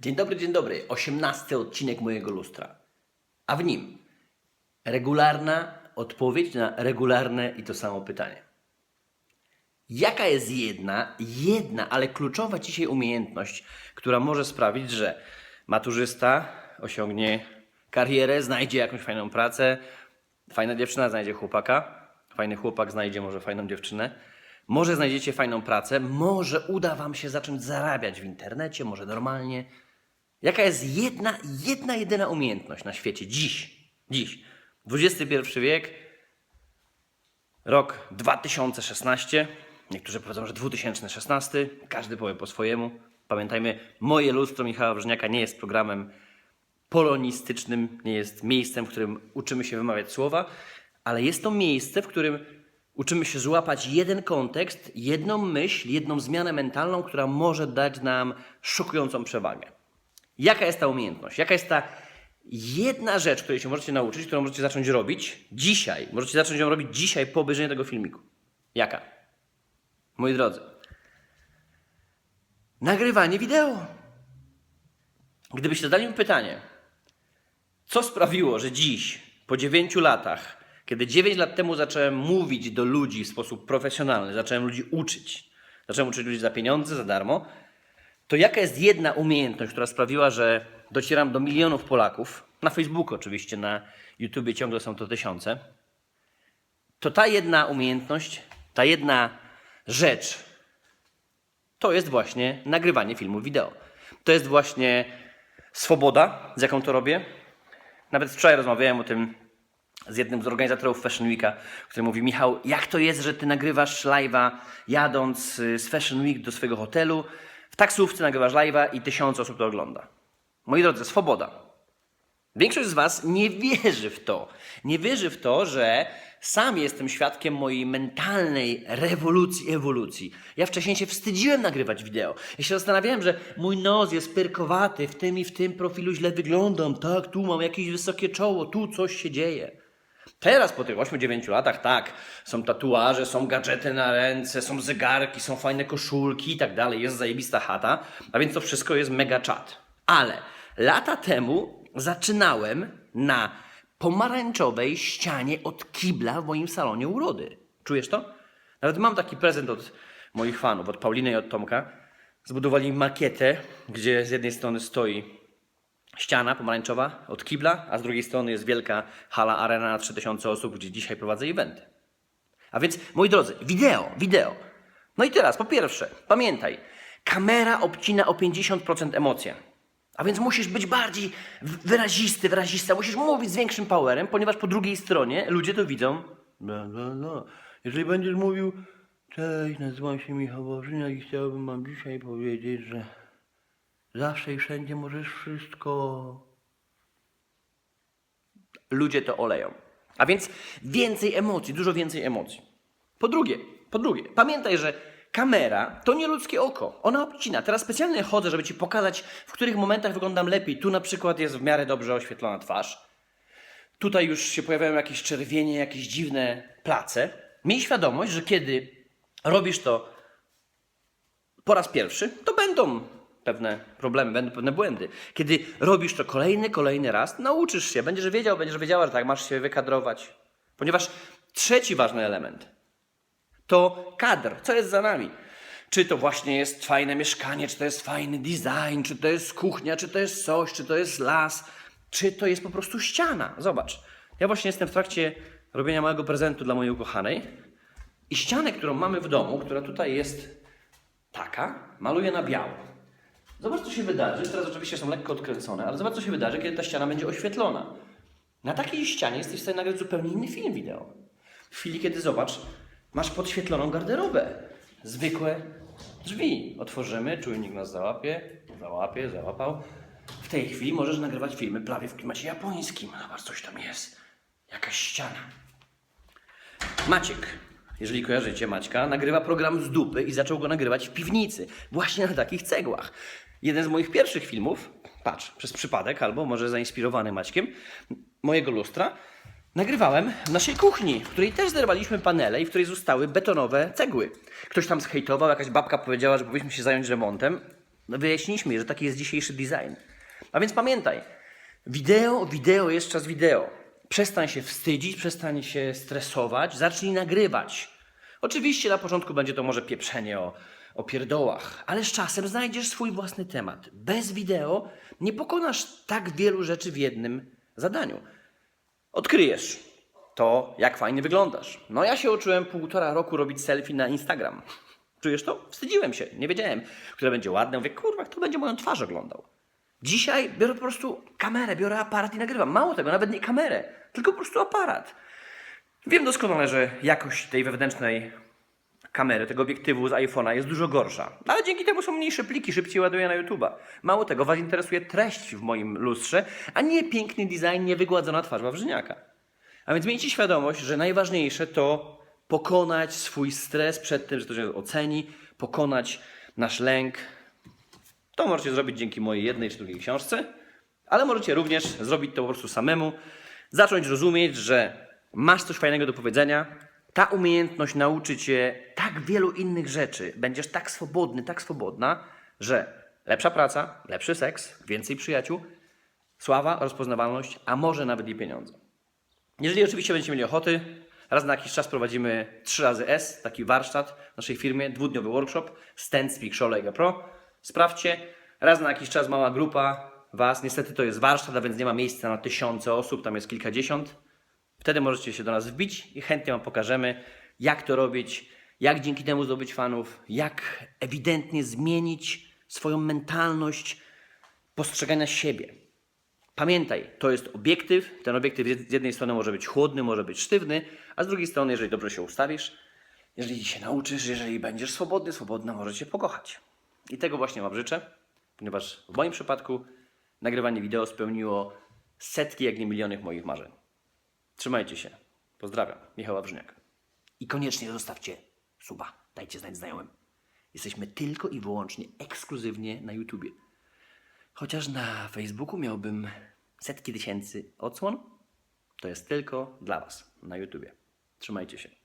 Dzień dobry, dzień dobry. 18 odcinek mojego lustra. A w nim regularna odpowiedź na regularne i to samo pytanie. Jaka jest jedna, jedna, ale kluczowa dzisiaj umiejętność, która może sprawić, że maturzysta osiągnie karierę, znajdzie jakąś fajną pracę, fajna dziewczyna znajdzie chłopaka, fajny chłopak znajdzie może fajną dziewczynę, może znajdziecie fajną pracę, może uda Wam się zacząć zarabiać w internecie, może normalnie. Jaka jest jedna, jedna, jedyna umiejętność na świecie dziś, dziś, XXI wiek, Rok 2016, niektórzy powiedzą, że 2016, każdy powie po swojemu. Pamiętajmy, moje lustro Michała Wrzniaka nie jest programem polonistycznym, nie jest miejscem, w którym uczymy się wymawiać słowa, ale jest to miejsce, w którym uczymy się złapać jeden kontekst, jedną myśl, jedną zmianę mentalną, która może dać nam szokującą przewagę. Jaka jest ta umiejętność? Jaka jest ta jedna rzecz, której się możecie nauczyć, którą możecie zacząć robić dzisiaj? Możecie zacząć ją robić dzisiaj po obejrzeniu tego filmiku. Jaka? Moi drodzy, nagrywanie wideo. Gdybyście zadali mi pytanie, co sprawiło, że dziś, po 9 latach, kiedy 9 lat temu zacząłem mówić do ludzi w sposób profesjonalny, zacząłem ludzi uczyć, zacząłem uczyć ludzi za pieniądze, za darmo, to jaka jest jedna umiejętność, która sprawiła, że docieram do milionów Polaków, na Facebooku oczywiście, na YouTubie ciągle są to tysiące, to ta jedna umiejętność, ta jedna rzecz, to jest właśnie nagrywanie filmu wideo. To jest właśnie swoboda, z jaką to robię. Nawet wczoraj rozmawiałem o tym z jednym z organizatorów Fashion Weeka, który mówi: Michał, jak to jest, że ty nagrywasz live'a jadąc y, z Fashion Week do swojego hotelu, w taksówce nagrywasz live'a i tysiące osób to ogląda. Moi drodzy, swoboda. Większość z Was nie wierzy w to. Nie wierzy w to, że sam jestem świadkiem mojej mentalnej rewolucji, ewolucji. Ja wcześniej się wstydziłem nagrywać wideo. Ja się zastanawiałem, że mój nos jest pyrkowaty, w tym i w tym profilu źle wyglądam, tak, tu mam jakieś wysokie czoło, tu coś się dzieje. Teraz po tych 8-9 latach tak, są tatuaże, są gadżety na ręce, są zegarki, są fajne koszulki i tak dalej, jest zajebista chata, a więc to wszystko jest mega czat. Ale lata temu zaczynałem na pomarańczowej ścianie od kibla w moim salonie urody. Czujesz to? Nawet mam taki prezent od moich fanów, od Pauliny i od Tomka. Zbudowali makietę, gdzie z jednej strony stoi ściana pomarańczowa od kibla, a z drugiej strony jest wielka hala arena na 3000 osób, gdzie dzisiaj prowadzę eventy. A więc, moi drodzy, wideo, wideo. No i teraz, po pierwsze, pamiętaj, kamera obcina o 50% emocje. A więc musisz być bardziej wyrazisty, wyrazista, musisz mówić z większym powerem, ponieważ po drugiej stronie ludzie to widzą. Bla, bla, bla. Jeżeli będziesz mówił, cześć, nazywam się Michał Bożyniak i chciałbym wam dzisiaj powiedzieć, że zawsze i wszędzie możesz wszystko. Ludzie to oleją. A więc więcej emocji, dużo więcej emocji. Po drugie, po drugie, pamiętaj, że kamera to nie ludzkie oko. Ona obcina. Teraz specjalnie chodzę, żeby ci pokazać, w których momentach wyglądam lepiej. Tu na przykład jest w miarę dobrze oświetlona twarz. Tutaj już się pojawiają jakieś czerwienie, jakieś dziwne place. Miej świadomość, że kiedy robisz to po raz pierwszy, to będą pewne problemy, będą pewne błędy. Kiedy robisz to kolejny, kolejny raz, nauczysz się, będziesz wiedział, będziesz wiedziała, że tak masz się wykadrować. Ponieważ trzeci ważny element to kadr, co jest za nami. Czy to właśnie jest fajne mieszkanie, czy to jest fajny design, czy to jest kuchnia, czy to jest coś, czy to jest las, czy to jest po prostu ściana. Zobacz, ja właśnie jestem w trakcie robienia małego prezentu dla mojej ukochanej i ścianę, którą mamy w domu, która tutaj jest taka, maluję na biało. Zobacz, co się wydarzy. Teraz oczywiście są lekko odkręcone, ale zobacz, co się wydarzy, kiedy ta ściana będzie oświetlona. Na takiej ścianie jesteś w stanie nagrać zupełnie inny film wideo. W chwili, kiedy zobacz, masz podświetloną garderobę. Zwykłe drzwi. Otworzymy, czujnik nas załapie, załapie, załapał. W tej chwili możesz nagrywać filmy prawie w klimacie japońskim. Zobacz, coś tam jest. Jakaś ściana. Maciek, jeżeli kojarzycie Maćka, nagrywa program z dupy i zaczął go nagrywać w piwnicy, właśnie na takich cegłach. Jeden z moich pierwszych filmów, patrz, przez przypadek, albo może zainspirowany Maćkiem, mojego lustra, nagrywałem w naszej kuchni, w której też zerwaliśmy panele i w której zostały betonowe cegły. Ktoś tam zhejtował, jakaś babka powiedziała, że powinniśmy się zająć remontem. No wyjaśniliśmy, że taki jest dzisiejszy design. A więc pamiętaj, wideo, wideo jest czas wideo. Przestań się wstydzić, przestań się stresować, zacznij nagrywać. Oczywiście na początku będzie to może pieprzenie o, o pierdołach, ale z czasem znajdziesz swój własny temat. Bez wideo nie pokonasz tak wielu rzeczy w jednym zadaniu. Odkryjesz to, jak fajnie wyglądasz. No ja się uczyłem półtora roku robić selfie na Instagram. Czujesz to? Wstydziłem się, nie wiedziałem, które będzie ładne. Mówię, kurwa, kto będzie moją twarz oglądał? Dzisiaj biorę po prostu kamerę, biorę aparat i nagrywam. Mało tego, nawet nie kamerę, tylko po prostu aparat. Wiem doskonale, że jakość tej wewnętrznej kamery, tego obiektywu z iPhone'a jest dużo gorsza. Ale dzięki temu są mniejsze pliki, szybciej ładuję na YouTube'a. Mało tego, Was interesuje treść w moim lustrze, a nie piękny design, niewygładzona twarz Wawrzyniaka. A więc miejcie świadomość, że najważniejsze to pokonać swój stres przed tym, że to się oceni, pokonać nasz lęk. To możecie zrobić dzięki mojej jednej czy drugiej książce, ale możecie również zrobić to po prostu samemu, zacząć rozumieć, że masz coś fajnego do powiedzenia. Ta umiejętność nauczy cię tak wielu innych rzeczy. Będziesz tak swobodny, tak swobodna, że lepsza praca, lepszy seks, więcej przyjaciół, sława, rozpoznawalność, a może nawet i pieniądze. Jeżeli oczywiście będziecie mieli ochoty, raz na jakiś czas prowadzimy 3 razy S, taki warsztat w naszej firmie, dwudniowy workshop, Stand, Speak, Show, Lega Pro. Sprawdźcie, raz na jakiś czas mała grupa Was, niestety to jest warsztat, a więc nie ma miejsca na tysiące osób, tam jest kilkadziesiąt. Wtedy możecie się do nas wbić i chętnie Wam pokażemy, jak to robić, jak dzięki temu zdobyć fanów, jak ewidentnie zmienić swoją mentalność postrzegania siebie. Pamiętaj, to jest obiektyw. Ten obiektyw z jednej strony może być chłodny, może być sztywny, a z drugiej strony, jeżeli dobrze się ustawisz, jeżeli się nauczysz, jeżeli będziesz swobodny, swobodna, możesz się pokochać. I tego właśnie Wam życzę, ponieważ w moim przypadku nagrywanie wideo spełniło setki, jak nie miliony moich marzeń. Trzymajcie się. Pozdrawiam. Michał Wawrzyniak. I koniecznie zostawcie suba. Dajcie znać znajomym. Jesteśmy tylko i wyłącznie ekskluzywnie na YouTubie. Chociaż na Facebooku miałbym setki tysięcy odsłon, to jest tylko dla Was na YouTubie. Trzymajcie się.